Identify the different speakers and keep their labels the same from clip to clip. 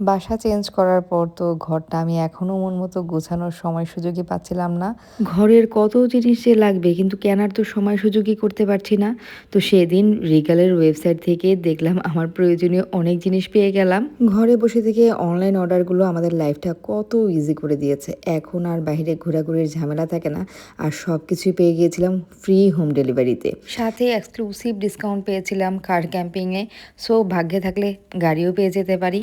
Speaker 1: বাসা চেঞ্জ করার পর তো ঘরটা আমি এখনও মন মতো গোছানোর সময় সুযোগই পাচ্ছিলাম না।
Speaker 2: ঘরের কত জিনিস যে লাগবে কিন্তু কেনার তো সময় সুযোগই করতে পারছি না। তো সেদিন রিগালের ওয়েবসাইট থেকে দেখলাম আমার প্রয়োজনীয় অনেক জিনিস পেয়ে গেলাম। ঘরে বসে থেকে অনলাইন অর্ডারগুলো আমাদের লাইফটা কত ইজি করে দিয়েছে। এখন আর বাইরে ঘোরাঘুরির ঝামেলা থাকে না। আর সব কিছুই পেয়ে গিয়েছিলাম ফ্রি হোম ডেলিভারিতে
Speaker 1: সাথে এক্সক্লুসিভ ডিসকাউন্ট পেয়েছিলাম কার ক্যাম্পিংয়ে সো ভাগ্যে থাকলে গাড়িও পেয়ে যেতে পারি।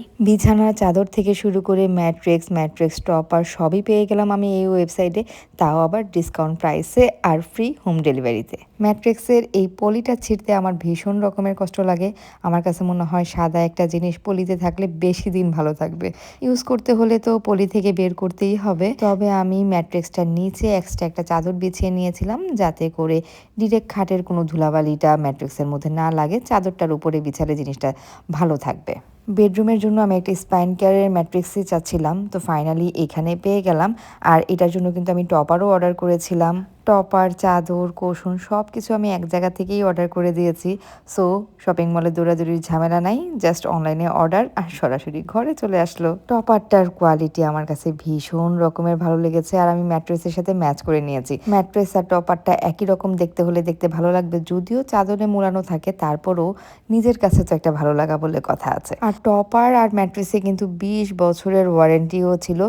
Speaker 1: বিছানার চাদর থেকে শুরু করে ম্যাট্রিক্স ম্যাট্রিক্স টপার সবই পেয়ে গেলাম আমি এই ওয়েবসাইটে। তাও আবার ডিসকাউন্ট প্রাইসে আর ফ্রি হোম ডেলিভারিতে। ম্যাট্রিক্সের এই পলিটা ছিঁড়তে আমার ভীষণ রকমের কষ্ট লাগে। আমার কাছে মনে হয় সাদা একটা জিনিস পলিতে থাকলে বেশি দিন ভালো থাকবে। ইউজ করতে হলে তো পলি থেকে বের করতেই হবে। তবে আমি ম্যাট্রিক্সটার নিচে এক্সট্রা একটা চাদর বিছিয়ে নিয়েছিলাম যাতে করে ডিরেক্ট খাটের কোনো ধুলাবালিটা ম্যাট্রিক্সের মধ্যে না লাগে। চাদরটার উপরে বিছালে জিনিসটা ভালো থাকবে। বেডরুমের জন্য আমি একটা স্পাইন কেয়ারের ম্যাট্রিক্সই চাচ্ছিলাম। তো ফাইনালি এখানে পেয়ে গেলাম। আর এটার জন্য কিন্তু আমি টপারও অর্ডার করেছিলাম। টপার, চাদর কোষণ সব কিছু আমি এক জায়গা থেকেই অর্ডার করে দিয়েছি। সো শপিং মলে দৌড়াদৌড়ির ঝামেলা নাই জাস্ট অনলাইনে অর্ডার আর সরাসরি ঘরে চলে আসলো। টপারটার কোয়ালিটি আমার কাছে ভীষণ রকমের ভালো লেগেছে আর আমি ম্যাট্রেসের সাথে ম্যাচ করে নিয়েছি। ম্যাট্রেস আর টপারটা একই রকম দেখতে হলে দেখতে ভালো লাগবে, যদিও চাদরে মোড়ানো থাকে, তারপরও নিজের কাছে তো একটা ভালো লাগা বলে কথা আছে। আর টপার আর ম্যাট্রেসে কিন্তু বিশ বছরের ওয়ারেন্টিও ছিল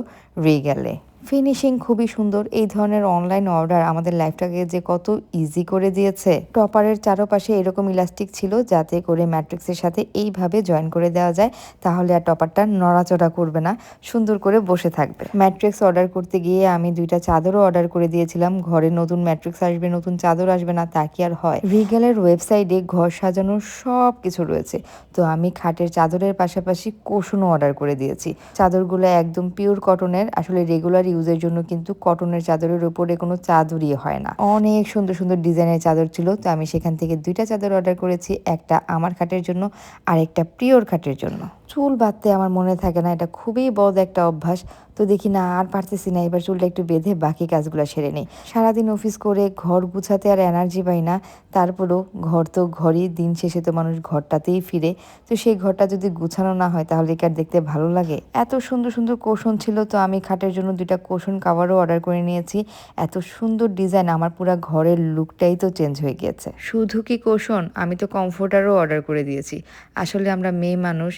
Speaker 1: রিগেলে ফিনিশিং খুবই সুন্দর। এই ধরনের অনলাইন অর্ডার আমাদের লাইফটাকে যে কত ইজি করে দিয়েছে। টপারের চারপাশে এরকম ইলাস্টিক ছিল যাতে করে ম্যাট্রিক্সের সাথে এইভাবে জয়েন করে দেওয়া যায়, তাহলে আর টপারটা নড়াচড়া করবে না। সুন্দর করে বসে থাকবে। ম্যাট্রিক্স অর্ডার করতে গিয়ে আমি দুইটা চাদরও অর্ডার করে দিয়েছিলাম। ঘরে নতুন ম্যাট্রিক্স আসবে, নতুন চাদর আসবে না, তা কি আর হয়? রিগেলের ওয়েবসাইটে ঘর সাজানোর সব কিছু রয়েছে। তো আমি খাটের চাদরের পাশাপাশি কোশনও অর্ডার করে দিয়েছি। চাদরগুলো একদম পিওর কটনের আসলে রেগুলার ইউজের জন্য কিন্তু কটনের চাদরের উপরে কোনো চাদরই হয় না। অনেক সুন্দর সুন্দর ডিজাইনের চাদর ছিল, তো আমি সেখান থেকে দুইটা চাদর অর্ডার করেছি, একটা আমার খাটের জন্য আর একটা প্রিয়র খাটের জন্য। চুল বাঁধতে আমার মনে থাকে না, এটা খুবই বদ একটা অভ্যাস। তো দেখি না, আর পারতেছি না, এবার চুলটা একটু বেঁধে বাকি কাজগুলো সেরে নেই। সারাদিন অফিস করে ঘর গুছাতে আর এনার্জি পাই না, তারপরেও ঘর তো ঘরই, দিন শেষে তো মানুষ ঘরটাতেই ফিরে। তো সেই ঘরটা যদি গুছানো না হয়, তাহলে কি আর দেখতে ভালো লাগে? এত সুন্দর সুন্দর কোষণ ছিল তো আমি খাটের জন্য দুইটা কোষণ কাভারও অর্ডার করে নিয়েছি। এত সুন্দর ডিজাইন আমার পুরো ঘরের লুকটাই তো চেঞ্জ হয়ে গিয়েছে। শুধু কি কোষণ আমি তো কমফোর্টারও অর্ডার করে দিয়েছি। আসলে আমরা মেয়ে মানুষ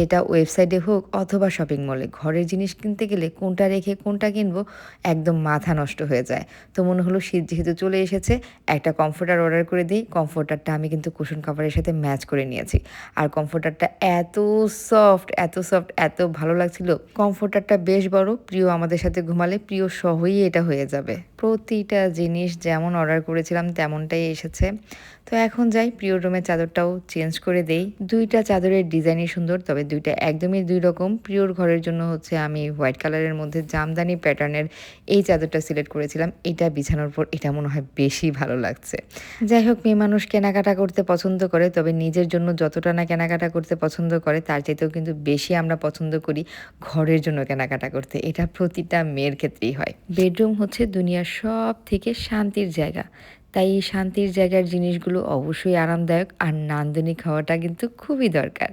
Speaker 1: সেটা ওয়েবসাইটে হোক অথবা শপিং মলে, ঘরের জিনিস কিনতে গেলে কোনটা রেখে কোনটা কিনবো একদম মাথা নষ্ট হয়ে যায়। তো মনে হলো শীত যেহেতু চলে এসেছে, একটা কমফোর্টার অর্ডার করে দিই। কমফোর্টারটা আমি কিন্তু কুশন কাভারের সাথে ম্যাচ করে নিয়েছি। আর কমফোর্টারটা এত সফট এত সফট এত ভালো লাগছিল। কমফোর্টারটা বেশ বড়, প্রিয় আমাদের সাথে ঘুমালে প্রিয় সহই এটা হয়ে যাবে। প্রতিটা জিনিস যেমন অর্ডার করেছিলাম তেমনটাই এসেছে। তো এখন যাই, প্রিয় রুমের চাদরটাও চেঞ্জ করে দেই। দুইটা চাদরের ডিজাইনই সুন্দর তবে দুইটা একদমই দুই রকম। প্রিয়র ঘরের জন্য হচ্ছে আমি হোয়াইট কালারের মধ্যে জামদানি প্যাটার্নের এই চাদরটা সিলেক্ট করেছিলাম। এটা বিছানোর পর এটা মনে হয় বেশি ভালো লাগছে। যাই হোক, মেয়ে মানুষ কেনাকাটা করতে পছন্দ করে, তবে নিজের জন্য যতটা না কেনাকাটা করতে পছন্দ করে, তার চাইতেও কিন্তু বেশি আমরা পছন্দ করি ঘরের জন্য কেনাকাটা করতে। এটা প্রতিটা মেয়ের ক্ষেত্রেই হয়। বেডরুম হচ্ছে দুনিয়ার সব থেকে শান্তির জায়গা। তাই এই শান্তির জায়গার জিনিসগুলো অবশ্যই আরামদায়ক আর নান্দনিক হওয়াটা কিন্তু খুবই দরকার।